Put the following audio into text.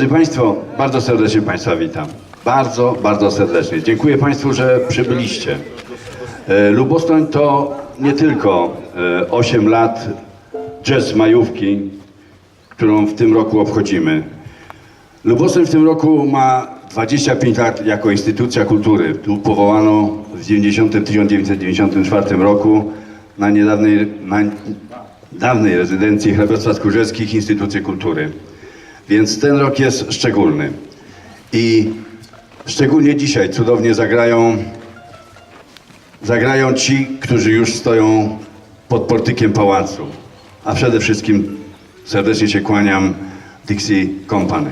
Drodzy Państwo, bardzo serdecznie Państwa witam. Bardzo, bardzo serdecznie. Dziękuję Państwu, że przybyliście. E, Lubostoń to nie tylko e, 8 lat jazz majówki, którą w tym roku obchodzimy. Lubostoń w tym roku ma 25 lat jako instytucja kultury. Tu powołano w 90, 1994 roku na niedawnej na dawnej rezydencji hrabstwa Skórzewskich instytucje kultury. Więc ten rok jest szczególny. I szczególnie dzisiaj cudownie zagrają, zagrają ci, którzy już stoją pod portykiem pałacu. A przede wszystkim serdecznie się kłaniam Dixie Company.